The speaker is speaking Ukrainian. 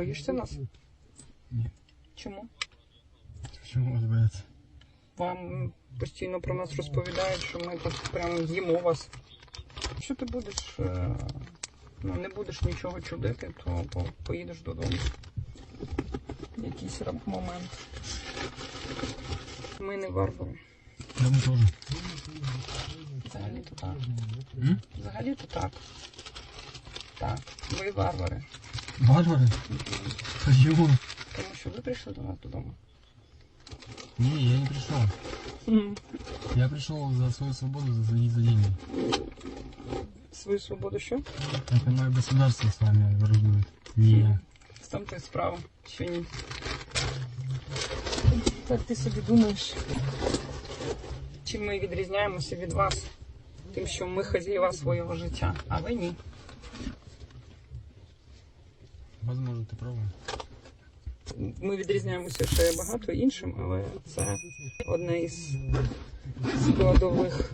Боїшся нас? Ні. Чому? Чому вас бояться? Вам постійно про нас розповідають, що ми тут прямо їмо вас. Якщо ти будеш, е, ну, не будеш нічого чудити, то по- поїдеш додому. Якийсь раб- момент. Ми не варвари. Да ми теж. Взагалі-то так. М? Взагалі-то так. Так, ви варвари. Варвари? Чому? Тому що ви прийшли до нас додому. Ні, я не прийшов. Я пришел за свою свободу, за свои за деньги. Свою свободу що? Я понимаю, государство с вами враждует. Не я. Ставте справа, що ні. Так ти собі думаєш. Чим ми відрізняємося від вас? Тим, що ми хазяєва свого життя, а ви ні. Возможно, ти права. Ми відрізняємося ще багато іншим, але це одне із складових